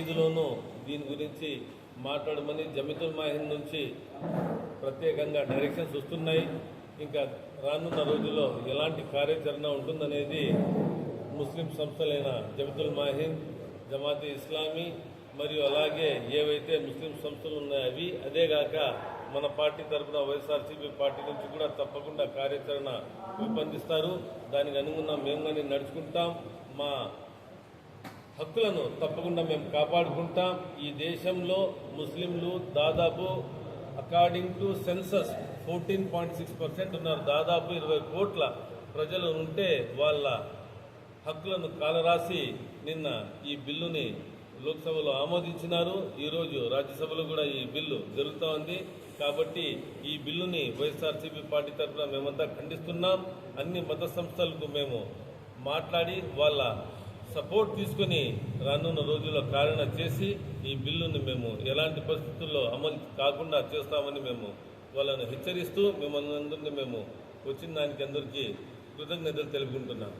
ఈజీలోనూ దీని గురించి మాట్లాడమని జమితుల్ మాహిన్ నుంచి ప్రత్యేకంగా డైరెక్షన్స్ వస్తున్నాయి. ఇంకా రానున్న రోజుల్లో ఎలాంటి కార్యాచరణ ఉంటుందనేది ముస్లిం సంస్థలైన జమితుల్ మాహిన్ జమాతే ఇస్లామీ మరియు అలాగే ఏవైతే ముస్లిం సంస్థలు ఉన్నాయో అవి అదేగాక మన పార్టీ తరఫున వైఎస్ఆర్సీపీ పార్టీ నుంచి కూడా తప్పకుండా కార్యాచరణ రూపొందిస్తారు. దానికి అనుగుణంగా మేము కానీ నడుచుకుంటాం. మా హక్కులను తప్పకుండా మేము కాపాడుకుంటాం. ఈ దేశంలో ముస్లింలు దాదాపు according to census fourteen point six percent ఉన్నారు. దాదాపు ఇరవై కోట్ల ప్రజలు ఉంటే వాళ్ళ హక్కులను కాలరాసి నిన్న ఈ బిల్లుని లోక్సభలో ఆమోదించినారు. ఈరోజు రాజ్యసభలో కూడా ఈ బిల్లు జరుగుతూ ఉంది. కాబట్టి ఈ బిల్లుని వైఎస్ఆర్సీపీ పార్టీ తరఫున మేమంతా ఖండిస్తున్నాం. అన్ని మత సంస్థలకు మేము మాట్లాడి వాళ్ళ సపోర్ట్ తీసుకొని రానున్న రోజుల్లో కారణ చేసి ఈ బిల్లుని మేము ఎలాంటి పరిస్థితుల్లో అమలు కాకుండా చేస్తామని మేము వాళ్ళను హెచ్చరిస్తూ మిమ్మల్ని అందరినీ మేము వచ్చిన దానికి అందరికీ కృతజ్ఞతలు తెలుపుకుంటున్నాం.